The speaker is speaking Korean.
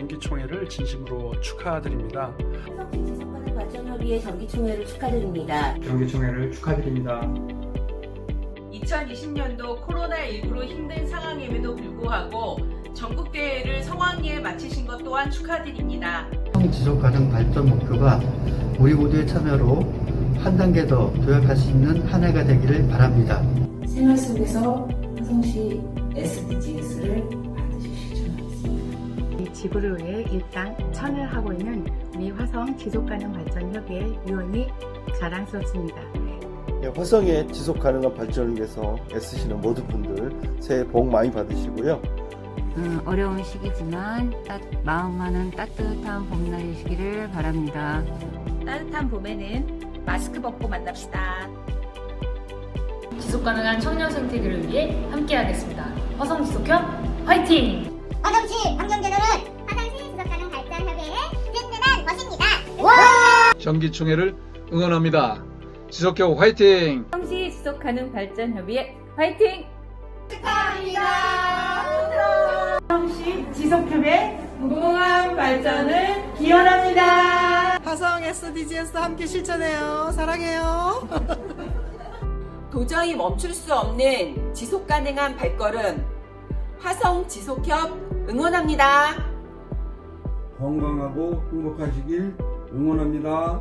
정기총회를 진심으로 축하드립니다. 화성시 지속가능 발전협의회 정기총회를 축하드립니다. 정기총회를 축하드립니다. 2020년도 코로나19로 힘든 상황임에도 불구하고 전국대회를 성황리에 마치신 것 또한 축하드립니다. 지속 가능 발전 목표가 우리 모두의 참여로 한 단계 더 도약할 수 있는 한 해가 되기를 바랍니다. 생활 속에서 화성시 SDGs를 지구를 위해 일당 천을 하고 있는 우리 화성 지속가능 발전 협의회 위원이 자랑스럽습니다. 예, 화성의 지속 가능한 발전을 위해서 애쓰시는 모든 분들 새해 복 많이 받으시고요. 음, 어려운 시기지만 따, 마음만은 따뜻한 봄날이시기를 바랍니다. 따뜻한 봄에는 마스크 벗고 만납시다. 지속 가능한 청년 생태계를 위해 함께하겠습니다. 화성 지속협 화이팅! 화성시 환경제도는 정기총회를 응원합니다. 지속협 화이팅! 성시 지속 가능 발전 협의회 화이팅! 지속협의 무궁한 발전을 기원합니다. 화성 SDGs 함께 실천해요. 사랑해요. 도저히 멈출 수 없는 지속 가능한 발걸음 화성 지속협 응원합니다. 건강하고 행복하시길 응원합니다.